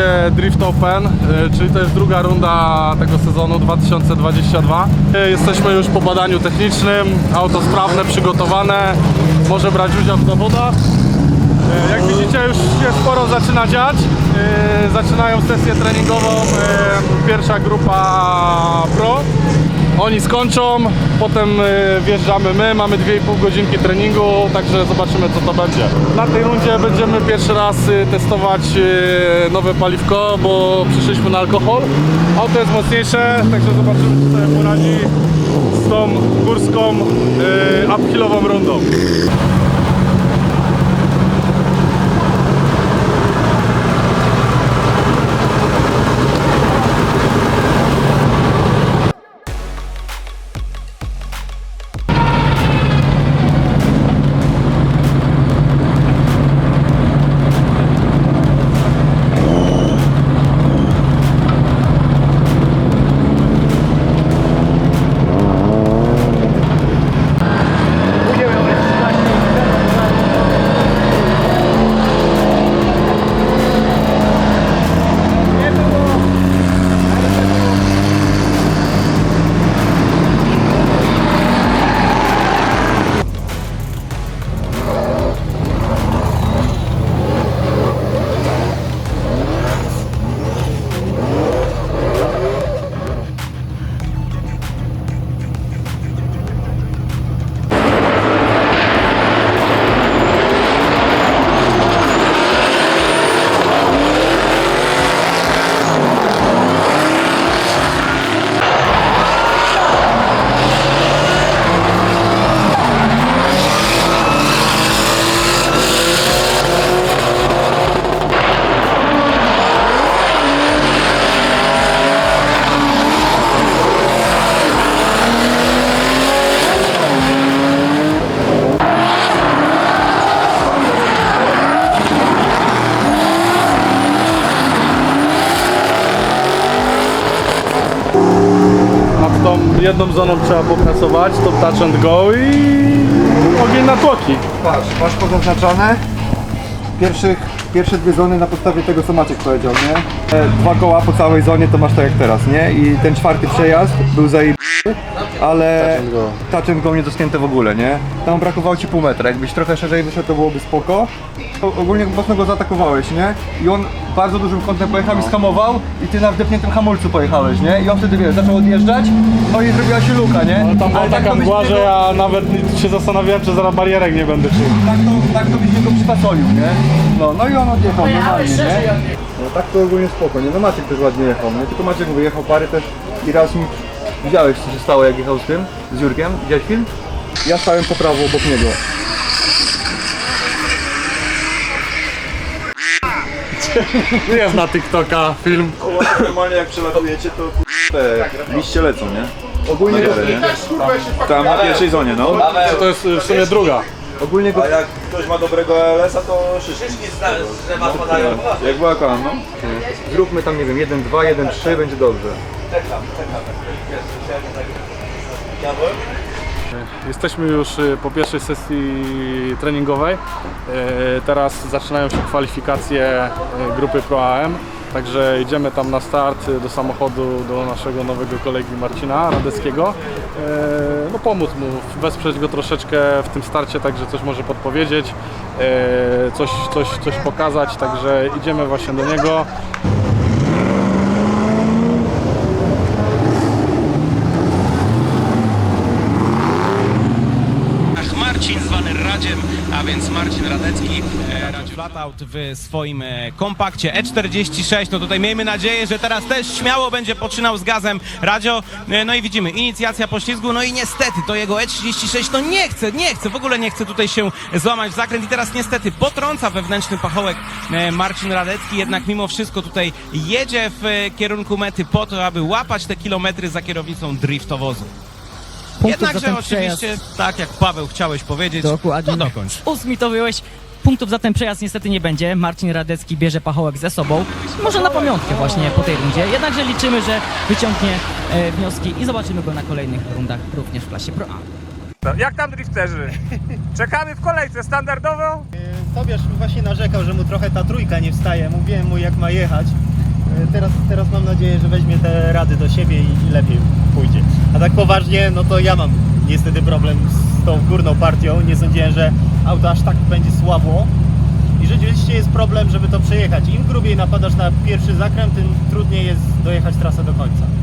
rundzie Drift Open, e, czyli to jest druga runda tego sezonu 2022. E, Jesteśmy już po badaniu technicznym, auto sprawne, przygotowane, może brać udział w zawodach. E, Jak widzicie już się sporo zaczyna dziać. Zaczynają sesję treningową pierwsza grupa Pro. Oni skończą, potem e, wjeżdżamy my, mamy 2,5 godzinki treningu, także zobaczymy co to będzie. Na tej rundzie będziemy pierwszy raz e, testować e, nowe paliwko, bo przyszliśmy na alkohol. Auto jest mocniejsze, także zobaczymy czy sobie poradzi z tą górską uphillową rundą. Tą jedną zoną trzeba popracować, to touch and go i ogień na tłoki. Patrz, masz pozaznaczone pierwszych, pierwsze dwie zony na podstawie tego, co Maciek powiedział, nie? E, Dwa koła po całej zonie to masz tak jak teraz, nie? I ten czwarty przejazd był zajebany, ale Touch and go. and go nie dotknięte w ogóle, nie? Tam brakowało ci pół metra, jakbyś trochę szerzej wyszedł, to byłoby spoko. O- Ogólnie mocno go zaatakowałeś, nie? I on bardzo dużym kątem pojechał i skamował i ty na wdepniętym hamulcu pojechałeś, nie? I on wtedy, wiesz, zaczął odjeżdżać, no i zrobiła się luka, nie? Ale tam była tak taka to byś mgła, że niego- ja nawet się zastanawiałem, czy zaraz barierek nie będę czuł. tak to, tak to byś niego przypasolił, nie? No, no i on odjechał normalnie, nie? No tak to ogólnie spoko, nie? No Maciek też ładnie jechał, nie? Tylko Maciek wyjechał pary też i raz mi... Widziałeś co się stało jak jechał z tym, z Jurkiem? Widziałeś film? Ja stałem po prawo obok niego. Jest na TikToka film. Normalnie jak przelatujecie, to te liście lecą, nie? Ogólnie nie? Tam na pierwszej zonie, no. To jest w sumie druga. Ogólnie go... A jak ktoś ma dobrego LS-a, to szyszki. Jak była kolan, no. Zróbmy tam, nie wiem, 1, 2, 1, 3, będzie dobrze. Jesteśmy już y, po pierwszej sesji treningowej. Y, Teraz zaczynają się kwalifikacje y, grupy Pro AM. Także idziemy tam na start do samochodu do naszego nowego kolegi Marcina Radeckiego. Y, No pomóc mu, wesprzeć go troszeczkę w tym starcie, także coś może podpowiedzieć, y, coś, coś, coś pokazać, także idziemy właśnie do niego. Ach, Marcin zwany Radziem, a więc Marcin Radecki. E, Radziu Flatout w swoim e, kompakcie E46. No tutaj miejmy nadzieję, że teraz też śmiało będzie poczynał z gazem Radio. E, No i widzimy, inicjacja poślizgu, no i niestety to jego E36 no nie chce, nie chce, w ogóle nie chce tutaj się złamać w zakręt i teraz niestety potrąca wewnętrzny pachołek e, Marcin Radecki, jednak mimo wszystko tutaj jedzie w kierunku mety po to, aby łapać te kilometry za kierownicą driftowozu. Punktów Jednakże oczywiście, tak jak Paweł chciałeś powiedzieć, Dokładnie. to dokończ. Ósmi to. Punktów za ten przejazd niestety nie będzie. Marcin Radecki bierze pachołek ze sobą. Może na pamiątkę właśnie po tej rundzie. Jednakże liczymy, że wyciągnie e, wnioski i zobaczymy go na kolejnych rundach również w klasie Pro A. Jak tam drifterzy? Czekamy w kolejce standardowo? Tobiasz właśnie narzekał, że mu trochę ta trójka nie wstaje. Mówiłem mu jak ma jechać. E, Teraz, teraz mam nadzieję, że weźmie te rady do siebie i, i lepiej pójdzie. A tak poważnie, no to ja mam niestety problem z tą górną partią. Nie sądziłem, że auto aż tak będzie słabo. I rzeczywiście jest problem, żeby to przejechać. Im grubiej napadasz na pierwszy zakręt, tym trudniej jest dojechać trasę do końca.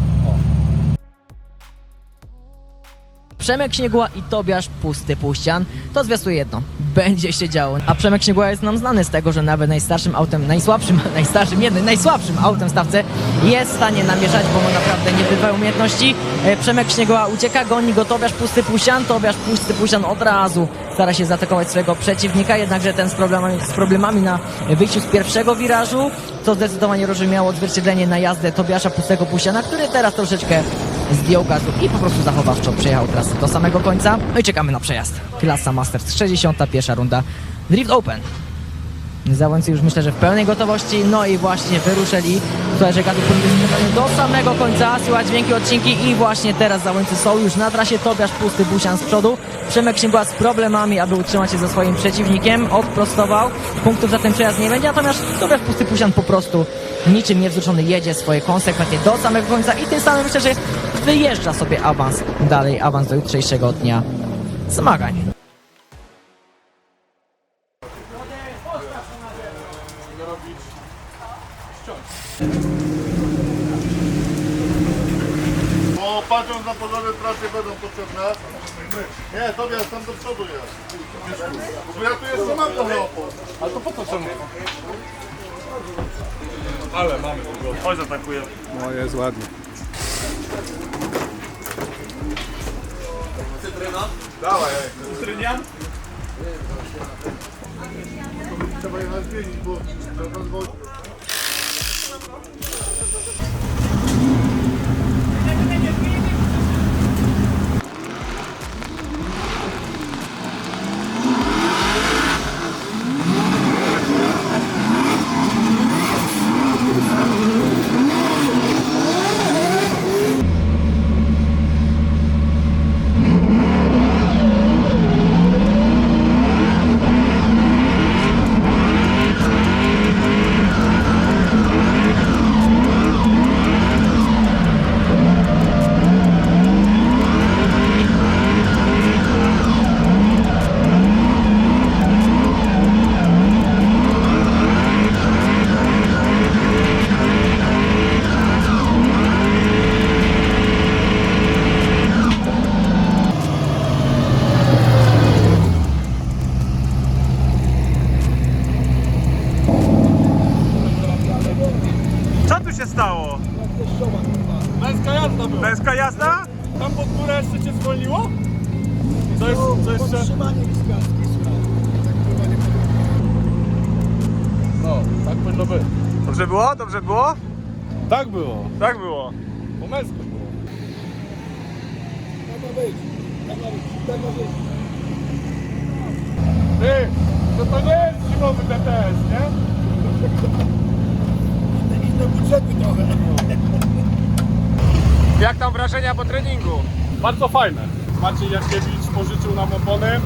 Przemek Śnieguła i Tobiasz Pusty Puścian. To zwiastuje jedno. Będzie się działo. A Przemek Śnieguła jest nam znany z tego, że nawet najstarszym autem, najsłabszym, najstarszym, jednym, najsłabszym autem w stawce jest w stanie namierzać, bo ma naprawdę niebywałe umiejętności. E, Przemek Śnieguła ucieka, goni go Tobiasz Pusty Puścian. Tobiasz Pusty Puścian od razu stara się zaatakować swojego przeciwnika, jednakże ten z problemami, z problemami na wyjściu z pierwszego wirażu, co zdecydowanie rozumiało odzwierciedlenie na jazdę Tobiasza Pustego Puściana, który teraz troszeczkę zdjął gazu i po prostu zachowawczo przejechał trasę do samego końca. No i czekamy na przejazd. Klasa Masters 61 runda Drift Open. Zawodnicy już myślę, że w pełnej gotowości, no i właśnie wyruszyli. Tutaj, że do samego końca, słychać dźwięki, odcinki i właśnie teraz zawodnicy są już na trasie. Tobiasz Pusty Busian z przodu. Przemek Śniegła z problemami, aby utrzymać się za swoim przeciwnikiem. Odprostował. Punktów za ten przejazd nie będzie, natomiast Tobiasz Pusty Busian po prostu niczym niewzruszony jedzie swoje konsekwentnie do samego końca i tym samym myślę, że wyjeżdża sobie awans dalej, awans do jutrzejszego dnia zmagań. Trasy będą potrzebne. Nie, tobie tam do przodu jest. Bo ja tu jeszcze mam trochę opon. Ale to po co czemu? Ale mamy tego. Chodź zatakuję. No jest ładnie. Trzeba je zmienić, bo Dobrze było? Dobrze było? Tak było. Tak było. Po męsku było. Ty, to to nie jest zimowy DTS, nie? Jak tam wrażenia po treningu? Bardzo fajne. Maciej Jarkiewicz pożyczył nam opony e,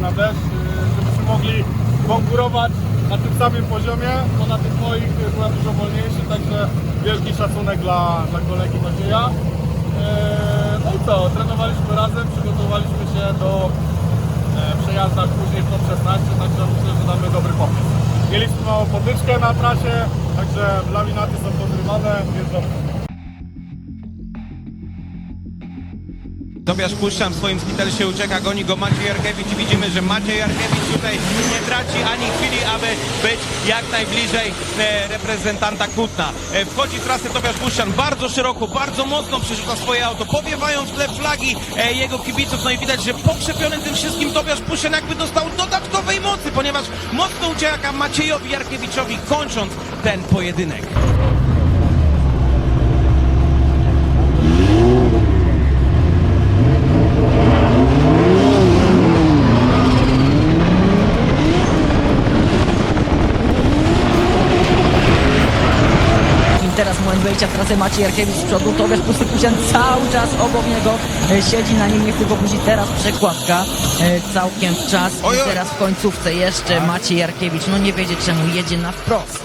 na deszcz, e, żebyśmy mogli konkurować na tym samym poziomie, bo na tych moich byłem dużo wolniejszy, także wielki szacunek dla, dla kolegi Macieja. E, no i co, trenowaliśmy razem, przygotowaliśmy się do e, przejazdach później w top 16, także myślę, że damy dobry pomysł. Mieliśmy małą podyczkę na trasie, także laminaty są podrywane, jest dobrze. Tobiasz Puszczam w swoim skitelsie ucieka, goni go Maciej Jarkiewicz i widzimy, że Maciej Jarkiewicz tutaj nie traci ani chwili, aby być jak najbliżej e, reprezentanta Kutna. E, wchodzi w trasę Tobiasz Puszczan bardzo szeroko, bardzo mocno przerzuca swoje auto, powiewają w flagi e, jego kibiców, no i widać, że pokrzepiony tym wszystkim Tobiasz Puszczan jakby dostał dodatkowej mocy, ponieważ mocno ucieka Maciejowi Jarkiewiczowi, kończąc ten pojedynek. W trasę Maciej Jarkiewicz z przodu, Tobiasz Pusty Puścian cały czas obok niego e, siedzi na nim, nie chce go puścić. Teraz przekładka e, całkiem w czas i teraz w końcówce jeszcze Maciej Jarkiewicz, no nie wiedzie czemu, jedzie na wprost.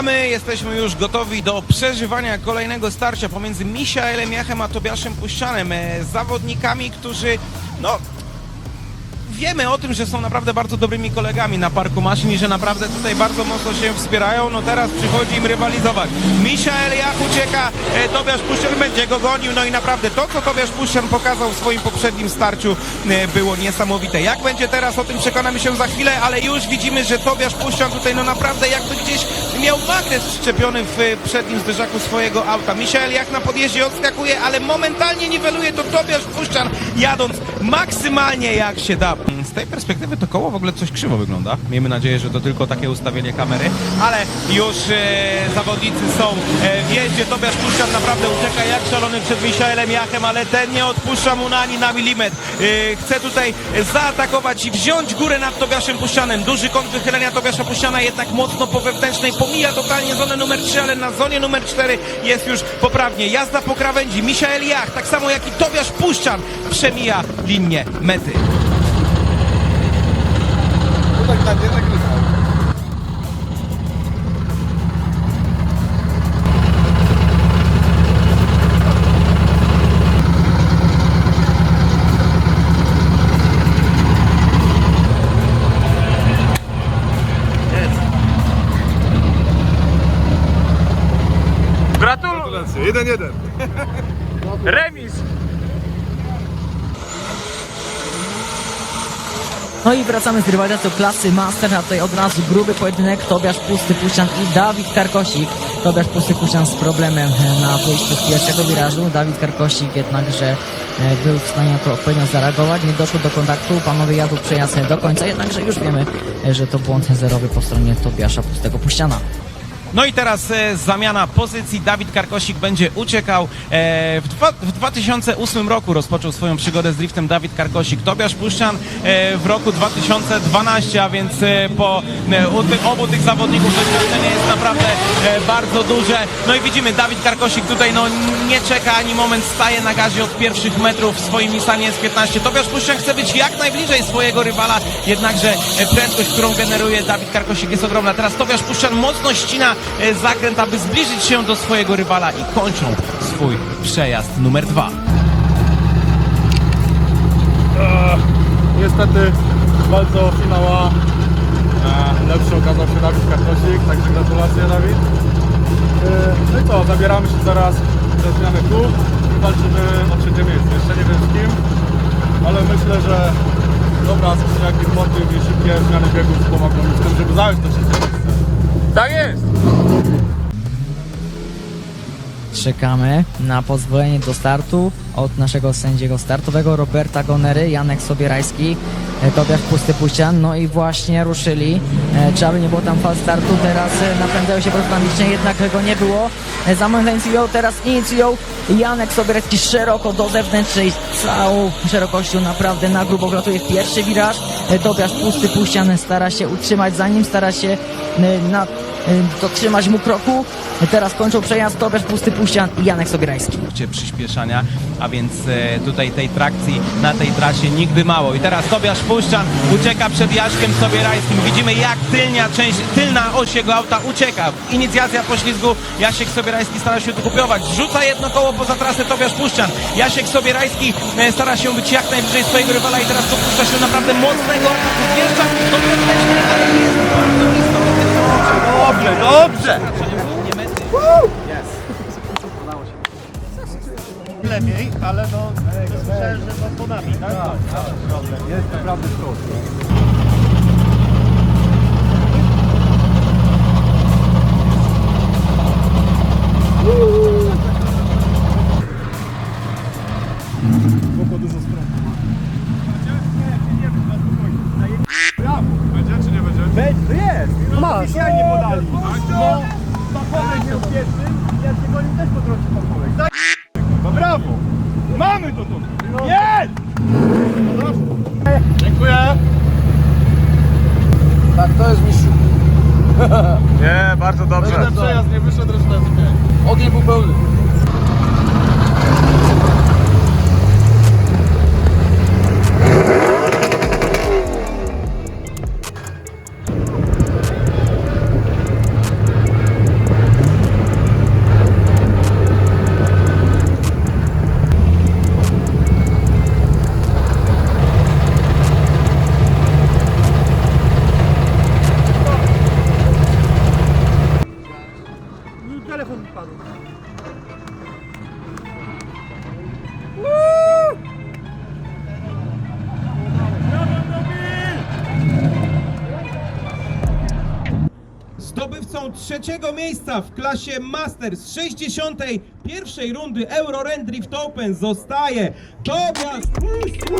A my jesteśmy już gotowi do przeżywania kolejnego starcia pomiędzy Michaelem Jachem a Tobiaszem Puścianem. e, Zawodnikami, którzy no wiemy o tym, że są naprawdę bardzo dobrymi kolegami na parku maszyn i że naprawdę tutaj bardzo mocno się wspierają. No teraz przychodzi im rywalizować. Michael Jach ucieka, e, Tobiasz Puścian będzie go gonił. No i naprawdę to, co Tobiasz Puścian pokazał w swoim poprzednim starciu e, było niesamowite. Jak będzie teraz, o tym przekonamy się za chwilę, ale już widzimy, że Tobiasz Puścian tutaj no naprawdę jakby gdzieś miał magnes wszczepiony w e, przednim zderzaku swojego auta. Michael Jach na podjeździe odskakuje, ale momentalnie niweluje to Tobiasz Puścian jadąc maksymalnie jak się da. Z tej perspektywy to koło w ogóle coś krzywo wygląda. Miejmy nadzieję, że to tylko takie ustawienie kamery, ale już e, zawodnicy są e, w jeździe. Tobiasz Puszczan naprawdę ucieka jak szalony przed Michaelem Jachem, ale ten nie odpuszcza mu na ani na milimetr. E, chce tutaj zaatakować i wziąć górę nad Tobiaszem Puszczanem. Duży kąt wychylenia Tobiasza Puszczana jednak mocno po wewnętrznej. Pomija totalnie zonę numer 3, ale na zonie numer 4 jest już poprawnie. Jazda po krawędzi. Michael Jach, tak samo jak i Tobiasz Puszczan przemija linię mety. Gratulacje. Jeden, jeden. Remis. No i wracamy z rywalizacją klasy Master, a tutaj od razu gruby pojedynek Tobiasz Pusty Puścian i Dawid Karkosik. Tobiasz Pusty Puścian z problemem e, na wyjściu z pierwszego wirażu. Dawid Karkosik jednakże e, był w stanie to odpowiednio zareagować. Nie doszło do kontaktu, panowie jadą przejazd do końca, jednakże już wiemy, e, że to błąd zerowy po stronie Tobiasza Pustego Puściana. No i teraz e, zamiana pozycji. Dawid Karkosik będzie uciekał. E, w, dwa, w 2008 roku rozpoczął swoją przygodę z driftem Dawid Karkosik. Tobiasz Puszczan e, w roku 2012, a więc e, po e, u obu tych zawodników doświadczenie jest naprawdę e, bardzo duże. No i widzimy, Dawid Karkosik tutaj no, nie czeka ani moment, staje na gazie od pierwszych metrów swoim Nissanie S15. Tobiasz Puszczan chce być jak najbliżej swojego rywala, jednakże e, prędkość, którą generuje Dawid Karkosik jest ogromna. Teraz Tobiasz Puszczan mocno ścina zakręt, aby zbliżyć się do swojego rywala i kończą swój przejazd numer dwa. Niestety w walce o finała e, lepszy okazał się Dawid Karkosik, także gratulacje Dawid. E, no i co, zabieramy się zaraz za zmianę kół i walczymy o trzecie miejsce. Jeszcze nie wiem z kim, ale myślę, że dobra skrzyniaki, motyw i szybkie zmiany biegów pomogą mi w tym, żeby zająć to trzecie miejsce. Tak jest. Czekamy na pozwolenie do startu od naszego sędziego startowego Roberta Gonery, Janek Sobierajski, e, Tobiasz Pusty Puścian, no i właśnie ruszyli. E, Czy aby nie było tam fal startu, teraz e, napędzają się prozdamicznie, jednak go nie było. E, Za moment inicjują, teraz inicjują Janek Sobierajski szeroko do zewnętrznej, całą szerokością naprawdę na grubo wlatuje w pierwszy wiraż. E, Tobiasz Pusty Puścian stara się utrzymać za nim, stara się e, na dotrzymać mu kroku. Teraz kończą przejazd Tobiasz Pusty Puścian i Janek Sobierajski. punkcie przyspieszania, a więc e, tutaj tej trakcji na tej trasie nigdy mało. I teraz Tobiasz Puszczan ucieka przed Jaszkiem Sobierajskim. Widzimy jak tylnia część, tylna oś jego auta ucieka. Inicjacja poślizgu, Jasiek Sobierajski stara się tu kopiować. Rzuca jedno koło poza trasę Tobiasz Puszczan. Jasiek Sobierajski e, stara się być jak najbliżej swojego rywala i teraz dopuszcza się naprawdę mocnego ataku. Wjeżdża do jest bardzo. Dobrze, dobrze! Lepiej, ale no słyszałem, że to po nami, tak? Jest naprawdę trudno. Będzie czy nie będzie? Masz, ja nie podali. No, pachołek był pierwszy, ja się go nim też potrącił pachołek. Jest! Dziękuję. Tak, to jest mistrz. Nie, bardzo dobrze. Przejazd nie wyszedł, reszta jest okej. Ogień był pełny. Zdobywcą trzeciego miejsca w klasie Masters 61. rundy Euro Rent Drift Open zostaje Tobias Puszczak.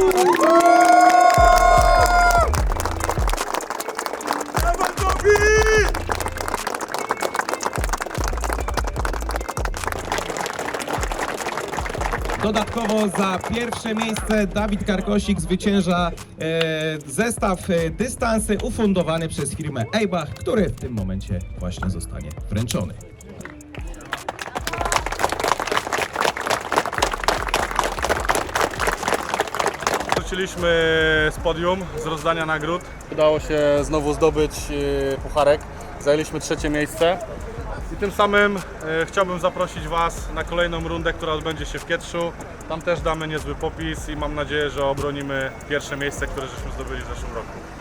Dodatkowo za pierwsze miejsce Dawid Karkosik zwycięża e, zestaw e, dystansy ufundowany przez firmę Eibach, który w tym momencie właśnie zostanie wręczony. Wróciliśmy z podium, z rozdania nagród. Udało się znowu zdobyć e, pucharek. Zajęliśmy trzecie miejsce. I tym samym e, chciałbym zaprosić Was na kolejną rundę, która odbędzie się w Kietrzu. Tam też damy niezły popis i mam nadzieję, że obronimy pierwsze miejsce, które żeśmy zdobyli w zeszłym roku.